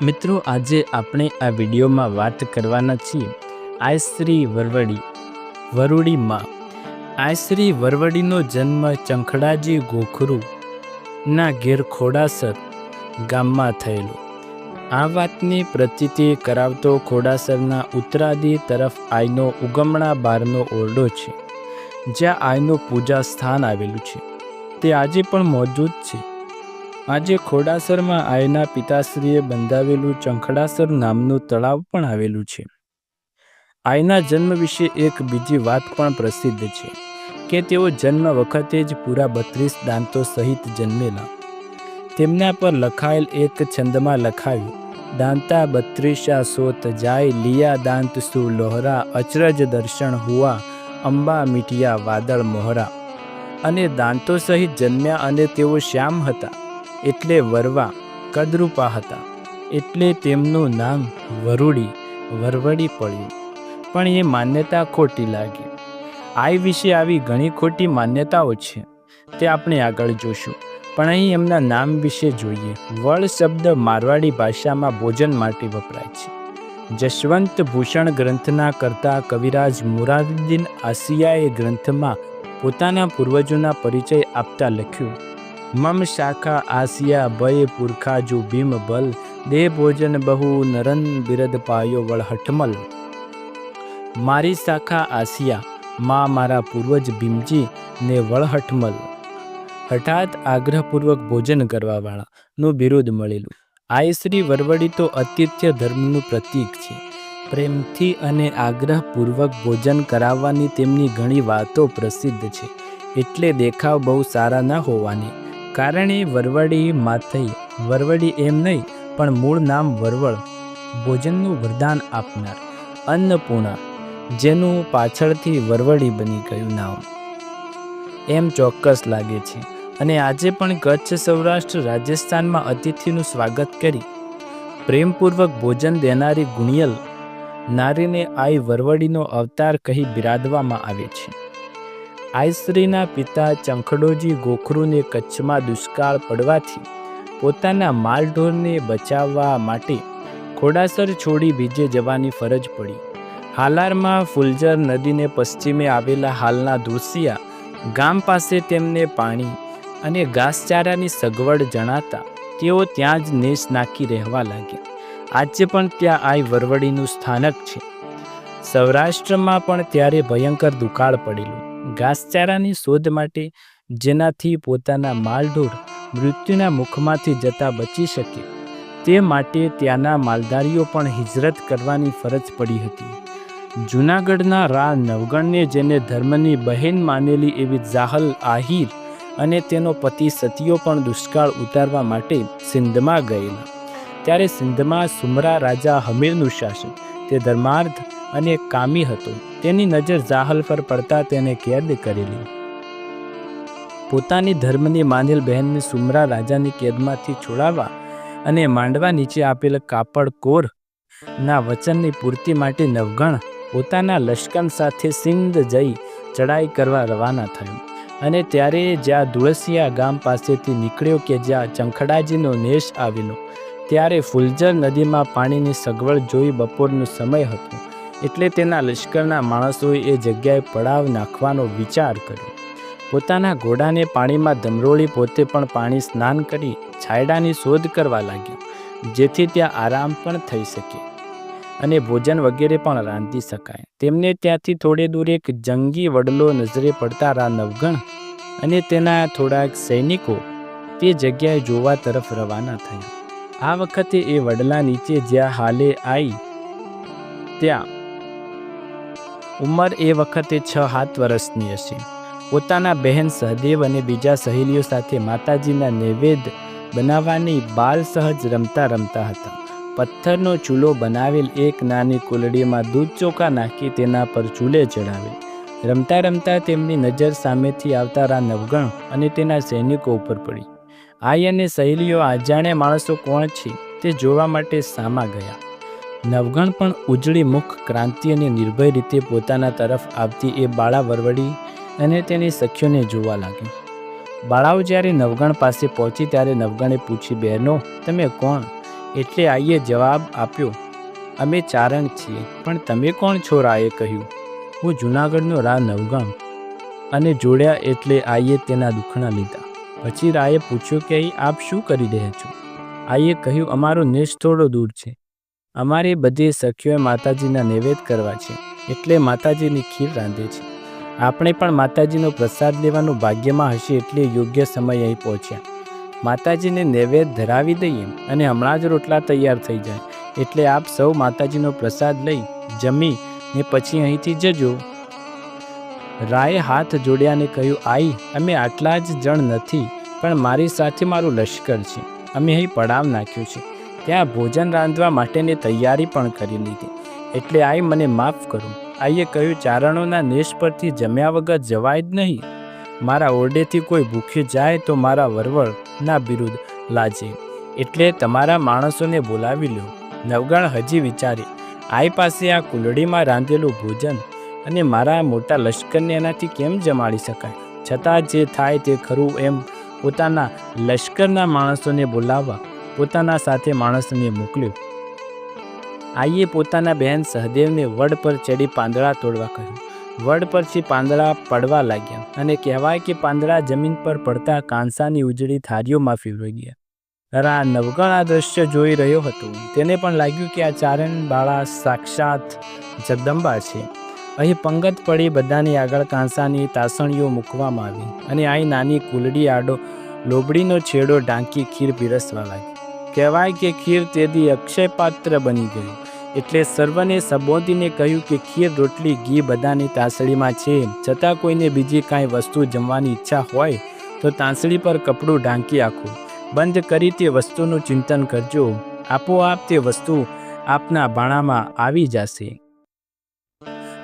મિત્રો, આજે આપણે આ વિડીયોમાં વાત કરવાના છીએ આયશ્રી વરવડી વરુડીમાં આયશ્રી વરવડીનો જન્મ ચંખડાજી ગોખરુ ના ઘેર ખોડાસર ગામમાં થયેલો. આ વાતની પ્રતીતિ કરાવતો ખોડાસરના ઉત્તરાદી તરફ આઈનો ઉગમણા બારનો ઓરડો છે, જ્યાં આઈનું પૂજા સ્થાન આવેલું છે. તે આજે પણ મોજૂદ છે. આજે ખોડાસરમાં આયના પિતાશ્રીએ બંધાવેલું ચંખડાસર નામનું તળાવ પણ આવેલું છે. આયના જન્મ વિશે એક બીજી વાત પણ પ્રસિદ્ધ છે, કે તેઓ જન્મ વખતે જ પૂરા બત્રીસ દાંતો સહિત જન્મેલા. તેમના પર લખાયેલ એક છંદમાં લખાયું, દાંતા બત્રીસા સોત જાય, લિયા દાંત સુ લોહરા, અચરજ દર્શન હુઆ, અંબા મીઠિયા વાદળ મોહરા. અને દાંતો સહિત જન્મ્યા અને તેઓ શ્યામ હતા. એટલે વરવા કદરૂપા હતા. એટલે તેમનું નામ વરુડી, વરવડી પડ્યું. પણ એ માન્યતા ખોટી લાગી. આઈ વિશે આવી ઘણી ખોટી માન્યતાઓ છે. તે આપણે આગળ જોશું. પણ અહીં એમના નામ વિશે જોઈએ. વળ શબ્દ મારવાડી ભાષામાં ભોજન માટે વપરાય છે. જશવંત ભૂષણ ગ્રંથના કરતા કવિરાજ મુરાદુદ્દીન આસિયાએ ગ્રંથમાં પોતાના પૂર્વજોના પરિચય આપતા લખ્યું મમ શાખા આસિયા ભય પુરખાજુ ભીમ બલ. દેહ ભોજન બહુ નરન બિરદ પાયો વળ હઠમલ. મારી શાખા આસિયા, માં મારા પૂર્વજ ભીમજી ને વળહટમલ હઠાત આગ્રહપૂર્વક ભોજન કરવાવાળાનું બિરુદ મળેલું. આયશ્રી વરવડી તો અતિથ્ય ધર્મનું પ્રતીક છે. પ્રેમથી અને આગ્રહપૂર્વક ભોજન કરાવવાની તેમની ઘણી વાતો પ્રસિદ્ધ છે. એટલે દેખાવ બહુ સારા ના હોવાની. કારણે વરવડી માથઈ વરવડી એમ નહીં, પણ મૂળ નામ વરવળ. ભોજનનું વરદાન આપનાર. અન્નપૂર્ણા, જેનું પાછળથી વરવડી બની ગયું નામ. એમ ચોક્કસ લાગે છે. અને આજે પણ કચ્છ સૌરાષ્ટ્ર રાજસ્થાનમાં અતિથિનું સ્વાગત કરી. પ્રેમપૂર્વક ભોજન દેનારી ગુણિયલ, નારીને આઈ વરવડીનો અવતાર કહી બિરાદવામાં આવે છે. આયશ્રીના પિતા ચંખડોજી ગોખરુને કચ્છમાં દુષ્કાળ પડવાથી પોતાના માલઢોરને બચાવવા માટે ખોડાસર છોડી બીજે જવાની ફરજ પડી. હાલારમાં ફુલજર નદીને પશ્ચિમે આવેલા હાલના ધોસિયા ગામ પાસે તેમને પાણી અને ઘાસચારાની સગવડ જણાતા તેઓ ત્યાં જ નેસ નાખી રહેવા લાગ્યા. આજે પણ ત્યાં આઈ વરવડીનું સ્થાનક છે. સૌરાષ્ટ્રમાં પણ ત્યારે ભયંકર દુકાળ પડેલું. ઘાસચારાની શોધ માટે જેનાથી પોતાના માલઢોર મૃત્યુના મુખમાંથી જતા બચી શકે, તે માટે ત્યાંના માલધારીઓ પણ હિજરત કરવાની ફરજ પડી હતી. જૂનાગઢના રા નવગણને જેને ધર્મની બહેન માનેલી એવી જાહલ આહિર અને તેનો પતિ સતીઓ પણ દુષ્કાળ ઉતારવા માટે સિંધમાં ગયેલા. ત્યારે સિંધમાં સુમરા રાજા હમીરનું શાસન, તે ધર્માર્થ અને કામી હતો. તેની નજર જાહલ પર પડતા તેને કેદ કરેલી પોતાની ધર્મની માનેલ બહેનને સુમરા રાજાની કેદમાંથી છોડાવવા અને માંડવા નીચે આપેલ કાપડ કોર ના વચનની પૂર્તિ માટે નવગણ પોતાના લશ્કર સાથે સિંધ જઈ ચડાઈ કરવા રવાના થયો. અને ત્યારે જ્યાં ધુળસિયા ગામ પાસેથી નીકળ્યો કે જ્યાં ચંખડાજીનો નેશ આવેલો, ત્યારે ફુલજર નદીમાં પાણીની સગવડ જોઈ બપોરનો સમય હતો. એટલે તેના લશ્કરના માણસોએ એ જગ્યાએ પડાવ નાખવાનો વિચાર કર્યો. પોતાના ઘોડાને પાણીમાં ધમરોળી પોતે પણ પાણી સ્નાન કરી છાયડાની શોધ કરવા લાગ્યો, જેથી ત્યાં આરામ પણ થઈ શકે અને ભોજન વગેરે પણ રાંધી શકાય. તેમને ત્યાંથી થોડે દૂર એક જંગી વડલો નજરે પડતા રા નવગણ અને તેના થોડાક સૈનિકો તે જગ્યાએ જોવા તરફ રવાના થયા. આ વખતે એ વડલા નીચે જ્યાં હાલે આવી ત્યાં ઉંમર એ વખતે છ સાત વર્ષની હશે. પોતાના બહેન સહદેવ અને બીજા સહેલીઓ સાથે માતાજીના નૈવેદ્ય બનાવવાની બાલ સહજ રમતા રમતા હતા. પથ્થરનો ચૂલો બનાવેલ એક નાની કુલડીમાં દૂધ ચોખા નાખી તેના પર ચૂલે ચડાવેલ રમતા રમતા તેમની નજર સામેથી આવતા નવગણ અને તેના સૈનિકો ઉપર પડી. આઈ અને સહેલીઓ અજાણ્યા માણસો કોણ છે તે જોવા માટે સામા ગયા. નવગણ પણ ઉજળી મુખ ક્રાંતિ અને નિર્ભય રીતે પોતાના તરફ આવતી એ બાળા વરવડી અને તેની સખીઓને જોવા લાગ્યું બાળાઓ જ્યારે નવગણ પાસે પહોંચી ત્યારે નવગણે પૂછી, બહેનો, તમે કોણ? એટલે આઈએ જવાબ આપ્યો, અમે ચારણ છીએ, પણ તમે કોણ છો? રાએ કહ્યું. હું જૂનાગઢનો રા નવગણ અને જોડ્યા એટલે આઈએ તેના દુખણા લીધા. પછી રાએ પૂછ્યું કે, આપ શું કરી રહ્યા છો? આઈએ કહ્યું, અમારો નેશ થોડો દૂર છે. અમારે બધી સખીઓએ માતાજીના નૈવેદ્ય કરવા છે, એટલે માતાજીની ખીર રાંધે છે. આપણે પણ માતાજીનો પ્રસાદ લેવાનું ભાગ્યમાં હશે એટલે યોગ્ય સમય અહીં પહોંચ્યા. માતાજીને નૈવેદ્ય ધરાવી દઈએ અને હમણાં જ રોટલા તૈયાર થઈ જાય, એટલે આપ સૌ માતાજીનો પ્રસાદ લઈ, જમી, ને પછી અહીંથી જજો. રાયે હાથ જોડ્યાને કહ્યું, આઈ, અમે આટલા જ જણ નથી, પણ મારી સાથે મારું લશ્કર છે. અમે અહીં પડાવ નાખ્યું છે. ત્યાં ભોજન રાંધવા માટેની તૈયારી પણ કરી લીધી. એટલે આઈ મને માફ કરો. આઈએ કહ્યું, ચારણોના નેશ પરથી જમ્યા વગર જવાય જ નહીં. મારા ઓરડેથી કોઈ ભૂખ્યું જાય તો મારા વરવળના વિરુદ્ધ લાજે. એટલે તમારા માણસોને બોલાવી લો નવગણ હજી વિચારી, આઈ પાસે આ કુલડીમાં રાંધેલું ભોજન અને મારા મોટા લશ્કરને એનાથી કેમ જમાડી શકાય? છતાં જે થાય તે ખરું એમ પોતાના લશ્કરના માણસોને બોલાવવા પોતાના સાથે માણસને મોકલ્યો. આઈએ પોતાના બહેન સહદેવને વડ પર ચડી પાંદડા તોડવા કહ્યું. વડ પરથી પાંદડા પડવા લાગ્યા અને કહેવાય કે પાંદડા જમીન પર પડતા કાંસાની ઉજળી થારીઓમાં ફેરવાઈ ગયા. રા નવગણ આ દ્રશ્ય જોઈ રહ્યો હતો. તેને પણ લાગ્યું કે આ ચારણ બાળા સાક્ષાત જગદંબા છે. અહીં પંગત પડી બધાની આગળ કાંસાની તાસણીઓ મૂકવામાં આવી અને અહીં નાની કુલડી આડો લોબડીનો છેડો ઢાંકી ખીર પીરસવા લાગી. કહેવાય કે ખીર તેદી અક્ષયપાત્ર બની ગયું એટલે સર્વને સંબોધીને કહ્યું કે ખીર, રોટલી, ઘી બધાની તાસળીમાં છે. છતાં કોઈને બીજી કાંઈ વસ્તુ જમવાની ઈચ્છા હોય તો તાંસળી પર કપડું ઢાંકી આખો બંધ કરી તે વસ્તુનું ચિંતન કરજો. આપોઆપ તે વસ્તુ આપના ભાણામાં આવી જશે.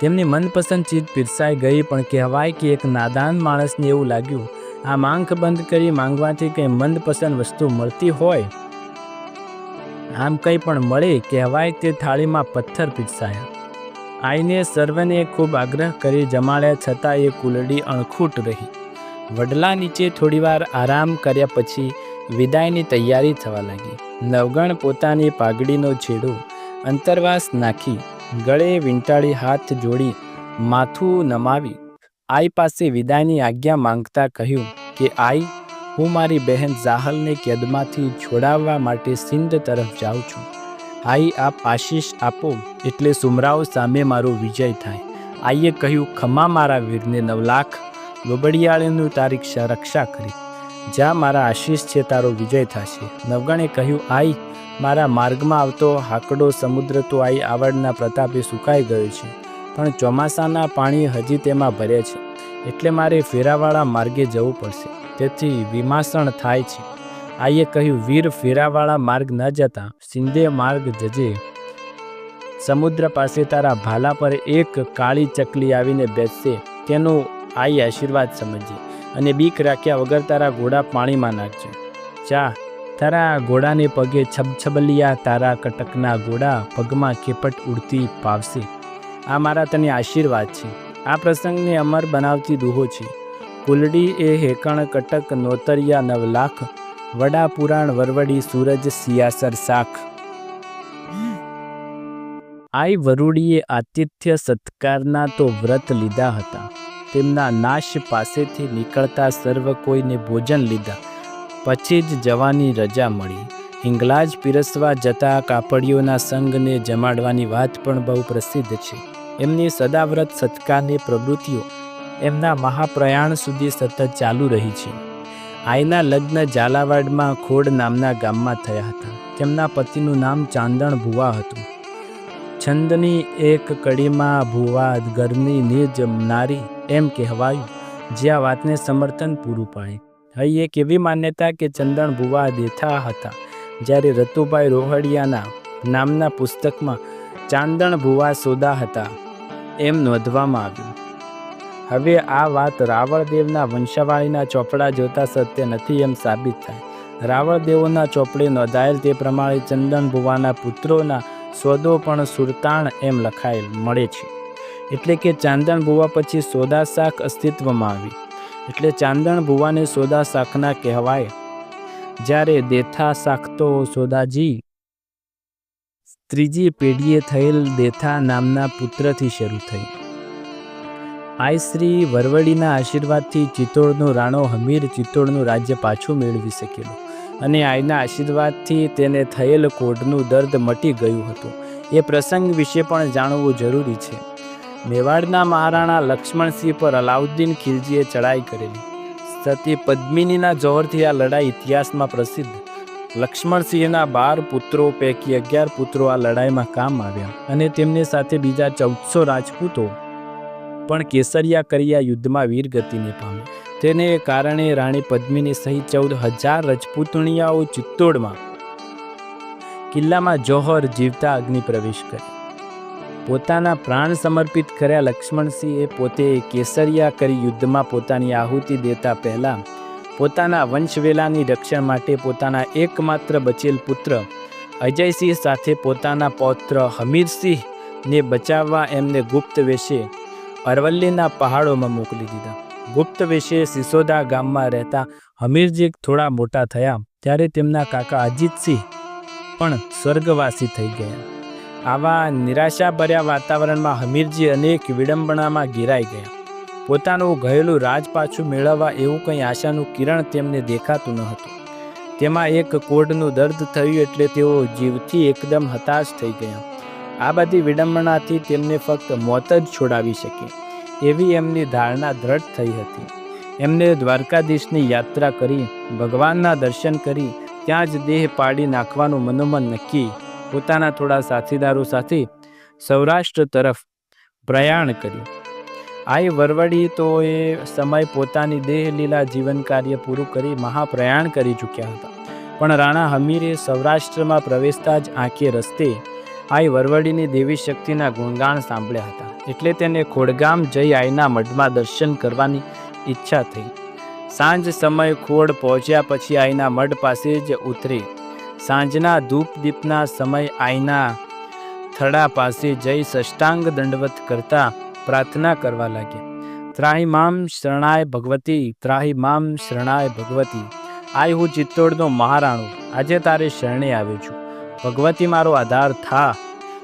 તેમની મનપસંદ ચીજ પીરસાઈ ગઈ, પણ કહેવાય કે એક નાદાન માણસને એવું લાગ્યું, આ માંખ બંધ કરી માંગવાથી કંઈ મનપસંદ વસ્તુ મળતી હોય? આમ કંઈ પણ મળે કહેવાય તે થાળીમાં પથ્થર પીરસાયા. આઈને સર્વને ખૂબ આગ્રહ કરી જમાડ્યા છતાં એ કુલડી અણખૂટ રહી. વડલા નીચે થોડીવાર આરામ કર્યા પછી વિદાયની તૈયારી થવા લાગી. નવગણ પોતાની પાઘડીનો છેડો અંતરવાસ નાખી ગળે વીંટાળી હાથ જોડી માથું નમાવી આઈ પાસે વિદાયની આજ્ઞા માંગતા કહ્યું કે, આઈ હું મારી બહેન જાહલને કેદમાંથી છોડાવવા માટે સિંધ તરફ જાઉં છું. આઈ, આપ આશીષ આપો, એટલે સુમરાઓ સામે મારો વિજય થાય. આઈએ કહ્યું, ખમા મારા વીરને નવ લાખ લોબડિયાળીનું તારીખ રક્ષા કરી. જ્યાં મારા આશીષ છે, તારો વિજય થશે. નવગણે કહ્યું, આઈ, મારા માર્ગમાં આવતો હાકડો સમુદ્ર તો આઈ આવડના પ્રતાપે સુકાઈ ગયો છે, પણ ચોમાસાના પાણી હજી તેમાં ભરે છે, એટલે મારે ફેરાવાળા માર્ગે જવું પડશે. તેથી વિમાસણ થાય છે. આઈએ કહ્યું, વીર ફેરાવાળા માર્ગ ન જતા, સિંધે માર્ગ જજે. સમુદ્ર પાસે તારા ભાલા પર એક કાળી ચકલી આવીને બેસશે. તેનો આઈ આશીર્વાદ સમજે અને બીક રાખ્યા વગર તારા ઘોડા પાણીમાં નાખજે. ચા તારા ઘોડાને પગે છબછબલિયા, તારા કટકના ઘોડા પગમાં ખેપટ ઉડતી પાવશે. આ મારા તને આશીર્વાદ છે. આ પ્રસંગને અમર બનાવતી દુહો છે. કુલડી એ હેકણ કટક નોતરિયા નવ લાખ વડા પુરાણ વરવડી સૂરજ સિયાસર શાખ. આઈ વરુડીએ આતિથ્ય સત્કારના તો વ્રત લીધા હતા. તેમના નાશ પાસેથી નીકળતા સર્વ કોઈને ભોજન લીધા. પછી જ જવાની રજા મળી. હિંગલાજ પીરસવા જતા કાપડીઓના સંઘને જમાડવાની વાત પણ બહુ પ્રસિદ્ધ છે. એમની સદાવ્રત સત્કારની પ્રવૃત્તિઓ એમના મહાપ્રયાણ સુધી સતત ચાલુ રહી છે. આઈના લગ્ન ઝાલાવાડમાં ખોડ નામના ગામમાં થયા હતા. તેમના પતિનું નામ ચાંદણ ભુવા હતું. છંદની એક કડીમાં ભુવા, ઘરની નિજ નારી એમ કહેવાયું. જે આ વાતને સમર્થન પૂરું પાડે. હઈ એક એવી માન્યતા કે ચંદણ ભુવા દેથા હતા? જ્યારે રતુભાઈ રોહડિયાના નામના પુસ્તકમાં ચાંદણ ભુવા સોદા હતા, એમ નોંધવામાં આવ્યું. હવે આ વાત રાવળદેવના વંશાવાળીના ચોપડા જોતા સત્ય નથી એમ સાબિત થાય. રાવળદેવોના ચોપડે નોંધાયેલ તે પ્રમાણે ચંદન ભુવાના પુત્રોના સોદો પણ સુરતાણ એમ લખાયેલ મળે છે. એટલે કે ચાંદણ ભુવા પછી સોદા શાક અસ્તિત્વમાં આવી. એટલે ચાંદણ ભુવાને સોદા શાકના કહેવાય. જ્યારે દેથા શાક તો સોદાજી ત્રીજી પેઢીએ થયેલ દેથા નામના પુત્રથી શરૂ થઈ. આઈ શ્રી વરવડીના આશીર્વાદથી ચિત્તોડનો રાણો હમીર ચિત્તોડનું રાજ્ય પાછું મેળવી શકેલું અને આઈના આશીર્વાદથી તેને થયેલ કોઢનું દર્દ મટી ગયું હતું. એ પ્રસંગ વિશે પણ જાણવું જરૂરી છે. મેવાડના મહારાણા લક્ષ્મણસિંહ પર અલાઉદ્દીન ખિલજીએ ચડાઈ કરેલી. સતી પદ્મિનીના જોહરથી આ લડાઈ ઇતિહાસમાં પ્રસિદ્ધ. લક્ષ્મણસિંહના બાર પુત્રો પૈકી અગિયાર પુત્રો આ લડાઈમાં કામ આવ્યા અને તેમની સાથે બીજા ચૌદસો રાજપૂતો પણ કેસરિયા કર્યા યુદ્ધમાં વીરગતિને પામ્યા. તેને કારણે રાણી પદ્મિની સહિત ચૌદ હજાર રજપૂતણીયાઓ ચિત્તોડમાં કિલ્લામાં જોહર જીવતા અગ્નિ પ્રવેશ કર્યો. પોતાના પ્રાણ સમર્પિત કર્યા લક્ષ્મણસિંહે પોતે કેસરિયા કરી યુદ્ધમાં પોતાની આહુતિ દેતા પહેલાં પોતાના વંશવેલાની રક્ષણ માટે પોતાના એકમાત્ર બચેલ પુત્ર અજયસિંહ સાથે પોતાના પૌત્ર હમીરસિંહને બચાવવા એમને ગુપ્ત વેશે અરવલ્લીના પહાડોમાં મોકલી દીધા. ગુપ્ત વિશે સિસોદા ગામમાં રહેતા હમીરજી થોડા મોટા થયા, ત્યારે તેમના કાકા અજીતસિંહ પણ સ્વર્ગવાસી થઈ ગયા. આવા નિરાશાભર્યા વાતાવરણમાં હમીરજી અનેક વિડંબણામાં ઘેરાઈ ગયા. પોતાનું ગયેલું રાજ પાછું મેળવવા એવું કંઈ આશાનું કિરણ તેમને દેખાતું ન હતું. તેમાં એક કોડનું દર્દ થયું એટલે તેઓ જીવથી એકદમ હતાશ થઈ ગયા. આ બધી વિડંબણાથી તેમને ફક્ત મોત જ છોડાવી શકે એવી એમની ધારણા દ્રઢ થઈ હતી. એમને દ્વારકાધીશની યાત્રા કરી, ભગવાનના દર્શન કરી, ત્યાં જ દેહ પાડી નાખવાનું મનોમન નક્કી, પોતાના થોડા સાથીદારો સાથે સૌરાષ્ટ્ર તરફ પ્રયાણ કર્યું. આઈ વરવડી તો એ સમય પોતાની દેહ લીલા જીવન કાર્ય પૂરું કરી મહાપ્રયાણ કરી ચૂક્યા હતા. પણ રાણા હમીરે સૌરાષ્ટ્રમાં પ્રવેશતા જ આંખે રસ્તે આઈ વરવડીની દેવી શક્તિના ગુણગાન સાંભળ્યા હતા. એટલે તેને ખોડગામ જઈ આઈના મઢમાં દર્શન કરવાની ઈચ્છા થઈ. સાંજ સમય ખોડ પહોંચ્યા પછી આઈના મઢ પાસે જ ઉતરી. સાંજના ધૂપ દીપના સમય આઈના થડા પાસે જઈ સષ્ટાંગ દંડવત કરતા પ્રાર્થના કરવા લાગ્યા ત્રાહી મામ શરણાય ભગવતી, ત્રાહી મામ શરણાય ભગવતી. આય હું ચિત્તોડનો મહારાણું. આજે તારે શરણે આવ્યો છું. ભગવતી મારો આધાર થા.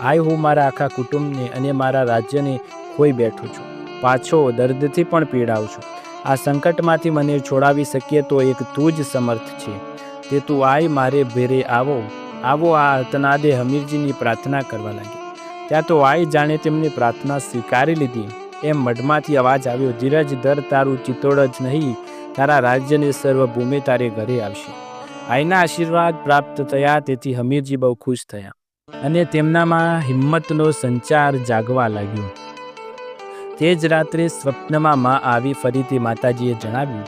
આય હું મારા આખા કુટુંબને અને મારા રાજ્યને ખોઈ બેઠું છું. પાછો દર્દથી પણ પીડાઉં છું. આ સંકટમાંથી મને છોડાવી શકીએ તો એક તું જ સમર્થ છે. તે તું આય, મારે ભેરે આવો. આવો આ અર્તનાદે હમીરજીની પ્રાર્થના કરવા લાગી. ત્યાં તો આઈ જાણે તેમની પ્રાર્થના સ્વીકારી લીધી. એમ મઢમાંથી અવાજ આવ્યો, ધીરજ દર તારું ચિત્તોડ જ નહીં. તારા રાજ્યની સર્વભૂમિ તારે ઘરે આવશે. આઈના આશીર્વાદ પ્રાપ્ત થયા, તેથી હમીરજી બહુ ખુશ થયા અને તેમનામાં હિંમતનો સંચાર જાગવા લાગ્યો. તે જ રાત્રે સ્વપ્નમાં માં આવી ફરીથી માતાજીએ જણાવ્યું,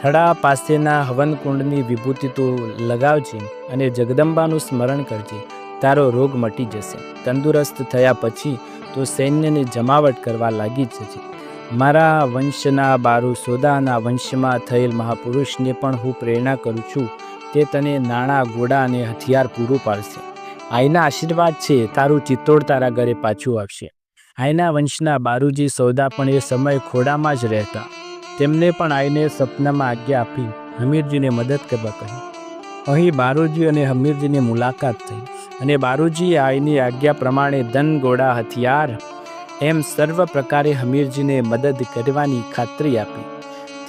થડા પાસેના હવનકુંડની વિભૂતિ તું લગાવજે અને જગદંબાનું સ્મરણ કરજે. તારો રોગ મટી જશે. તંદુરસ્ત થયા પછી તો સૈન્યને જમાવટ કરવા લાગી જશે મારા વંશના બારુ સોદાના વંશમાં થયેલ મહાપુરુષને પણ હું પ્રેરણા કરું છું. તે તને નાણાં, ઘોડા અને હથિયાર પૂરું પાડશે. આઈના આશીર્વાદ છે, તારું ચિત્તોડ તારા ઘરે પાછું આવશે. આઈના વંશના બારુજી સૌદા પણ એ સમય ખોડામાં જ રહેતા. તેમને પણ આઈને સપનામાં આજ્ઞા આપી, હમીરજીને મદદ કરવા કહી. અહીં બારુજી અને હમીરજીની મુલાકાત થઈ અને બારુજીએ આઈની આજ્ઞા પ્રમાણે ધન ગોળા હથિયાર એમ સર્વ પ્રકારે હમીરજીને મદદ કરવાની ખાતરી આપી.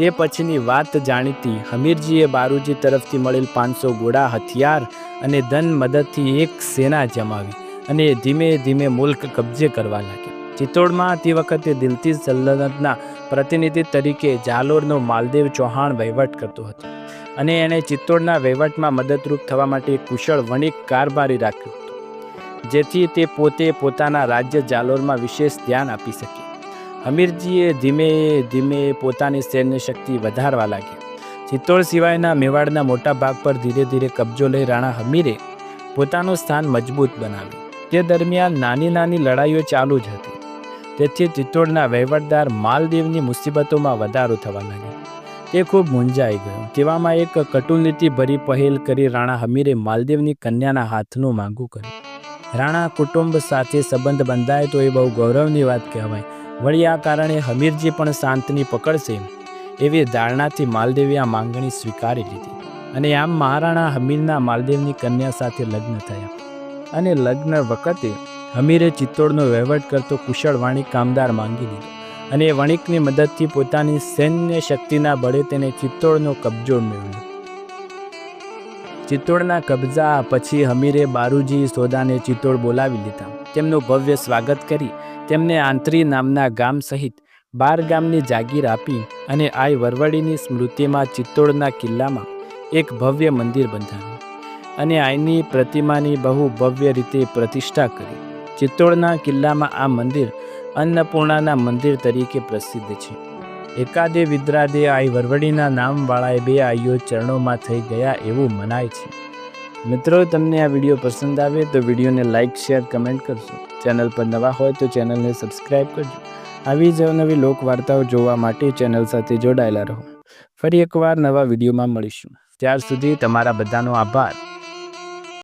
તે પછીની વાત જાણીતી હમીરજીએ બારૂજી તરફથી મળેલ પાંચસો ગોળા હથિયાર અને ધન મદદથી એક સેના જમાવી અને ધીમે ધીમે મુલ્ક કબજે કરવા લાગ્યા. ચિત્તોડમાં તે વખતે દિલતી સલ્તનતના પ્રતિનિધિ તરીકે જાલોરનો માલદેવ ચૌહાણ વહીવટ કરતો હતો અને એણે ચિત્તોડના વહીવટમાં મદદરૂપ થવા માટે કુશળ વણિક કારભારી રાખ્યો હતો, જેથી તે પોતે પોતાના રાજ્ય જાલોરમાં વિશેષ ધ્યાન આપી શકે. હમીરજીએ ધીમે ધીમે પોતાની સૈન્ય શક્તિ વધારવા લાગી. ચિત્તોડ સિવાયના મેવાડના મોટા ભાગ પર ધીરે ધીરે કબજો લઈ રાણા હમીરે પોતાનું સ્થાન મજબૂત બનાવ્યું. તે દરમિયાન નાની નાની લડાઈઓ ચાલુ જ હતી. તેથી ચિત્તોડના વહીવટદાર માલદેવની મુસીબતોમાં વધારો થવા લાગ્યો. તે ખૂબ મૂંઝાઈ ગયો. તેવામાં એક કટુનીતિ ભરી પહેલ કરી રાણા હમીરે માલદેવની કન્યાના હાથનું માંગું કર્યું. રાણા કુટુંબ સાથે સંબંધ બંધાય તો એ બહુ ગૌરવની વાત કહેવાય. વળી આ કારણે હમીરજી પણ શાંતની પકડશે એવી ધારણાથી માલદેવે આ માંગણી સ્વીકારી લીધી. અને આમ મહારાણા હમીરના માલદેવની કન્યા સાથે લગ્ન થયા. અને લગ્ન વખતે હમીરે ચિત્તોડનો વહીવટ કરતો કુશળ વાણિક કામદાર માંગી લીધો. અને વણિકની મદદથી પોતાની સૈન્ય શક્તિના બળે તેને ચિત્તોડનો કબજો મેળવ્યો. ચિત્તોડના કબજા પછી હમીરે બારુજી સોદાને ચિત્તોડ બોલાવી લીધા. તેમનું ભવ્ય સ્વાગત કરી તેમને આંતરી નામના ગામ સહિત બાર ગામની જાગીર આપી અને આઈ વરવડીની સ્મૃતિમાં ચિત્તોડના કિલ્લામાં એક ભવ્ય મંદિર બંધાવ્યું અને આઈની પ્રતિમાની બહુ ભવ્ય રીતે પ્રતિષ્ઠા કરી. ચિત્તોડના કિલ્લામાં આ મંદિર અન્નપૂર્ણાના મંદિર તરીકે પ્રસિદ્ધ છે. એકાદે વિદ્રાદે આઈ વરવડીના નામવાળાએ બે આઈઓ ચરણોમાં થઈ ગયા એવું મનાય છે. મિત્રો, તમને આ વીડિયો પસંદ આવે તો વિડીયોને લાઇક શેર, કમેન્ટ કરજો ચેનલ પર નવા હોય તો ચેનલને સબસ્ક્રાઈબ કરજો. આવી જ નવી લોકવાર્તાઓ જોવા માટે ચેનલ સાથે જોડાયેલા રહો. ફરી એકવાર નવા વિડીયોમાં મળીશું. ત્યાર સુધી તમારા બધાનો આભાર.